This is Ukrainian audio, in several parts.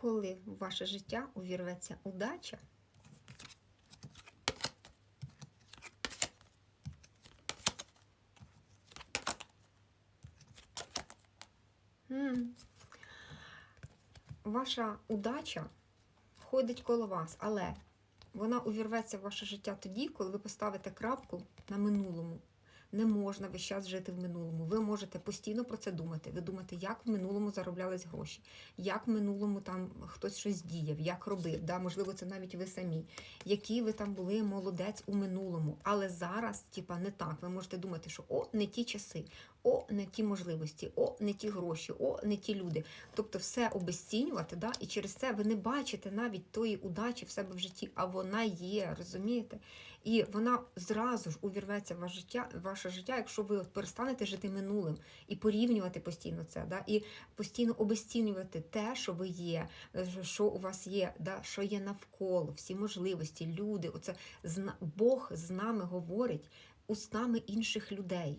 коли в ваше життя увірветься удача. Ваша удача ходить коло вас, але вона увірветься в ваше життя тоді, коли ви поставите крапку на минулому. Не можна весь час жити в минулому. Ви можете постійно про це думати. Ви думаєте, як в минулому зароблялись гроші, як в минулому там хтось щось діяв, як робив. Да? Можливо, це навіть ви самі. Які ви там були молодець у минулому. Але зараз, типа, не так. Ви можете думати, що о, не ті часи, о, не ті можливості, о, не ті гроші, о, не ті люди. Тобто все обесцінювати, да? і через це ви не бачите навіть тої удачі в себе в житті, а вона є, розумієте? І вона зразу ж увірветься в ваше життя, ваше життя, якщо ви перестанете жити минулим і порівнювати постійно це, да? і постійно обесцінювати те, що ви є, е, що у вас є, да? що є навколо, всі можливості, люди. Оце Бог з нами говорить устами інших людей.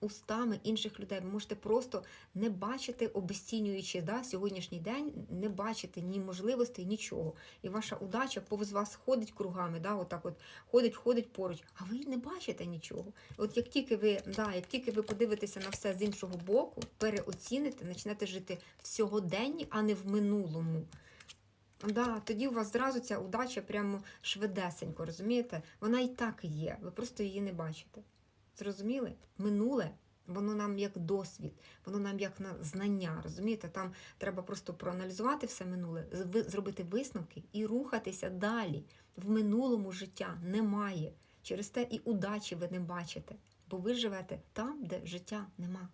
Устами інших людей. Ви можете просто не бачити, обесцінюючи да, сьогоднішній день, не бачити ні можливостей, нічого. І ваша удача повз вас ходить кругами, да, отак от ходить, ходить поруч, а ви не бачите нічого. От як тільки ви, да, як тільки ви подивитеся на все з іншого боку, переоціните, почнете жити в сьогоденні, а не в минулому. Да, тоді у вас зразу ця удача прямо швидесенько, розумієте? Вона і так є, ви просто її не бачите. Зрозуміли? Минуле, воно нам як досвід, воно нам як на знання, розумієте? Там треба просто проаналізувати все минуле, зробити висновки і рухатися далі. В минулому життя немає. Через те і удачі ви не бачите, бо ви живете там, де життя нема.